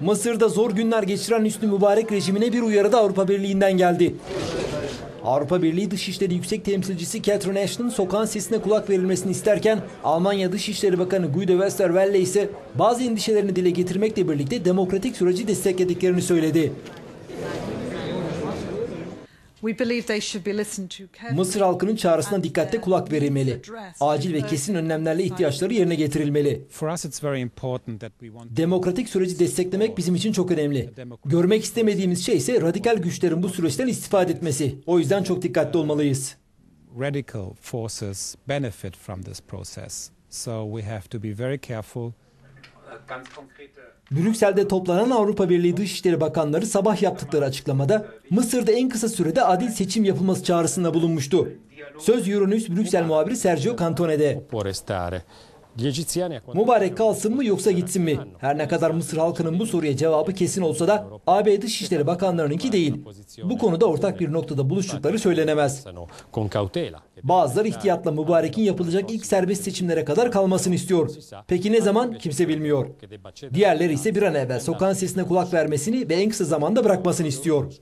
Mısır'da zor günler geçiren Hüsnü Mübarek rejimine bir uyarı da Avrupa Birliği'nden geldi. Avrupa Birliği Dışişleri Yüksek Temsilcisi Catherine Ashton sokağın sesine kulak verilmesini isterken Almanya Dışişleri Bakanı Guido Westerwelle ise bazı endişelerini dile getirmekle birlikte demokratik süreci desteklediklerini söyledi. Mısır halkının çağrısına dikkatle kulak verilmeli. Acil ve kesin önlemlerle ihtiyaçları yerine getirilmeli. Demokratik süreci desteklemek bizim için çok önemli. Görmek istemediğimiz şey ise radikal güçlerin bu süreçten istifade etmesi. O yüzden çok dikkatli olmalıyız. radical forces benefit from this process. So we have to be very careful. Brüksel'de toplanan Avrupa Birliği Dışişleri Bakanları sabah yaptıkları açıklamada Mısır'da en kısa sürede adil seçim yapılması çağrısında bulunmuştu. Söz Euronews Brüksel muhabiri Sergio Cantone'de. Mübarek kalsın mı yoksa gitsin mi? Her ne kadar Mısır halkının bu soruya cevabı kesin olsa da AB Dışişleri Bakanlarınınki değil. Bu konuda ortak bir noktada buluştukları söylenemez. Bazıları ihtiyatla Mübarek'in yapılacak ilk serbest seçimlere kadar kalmasını istiyor. Peki ne zaman? Kimse bilmiyor. Diğerleri ise bir an evvel sokağın sesine kulak vermesini ve en kısa zamanda bırakmasını istiyor.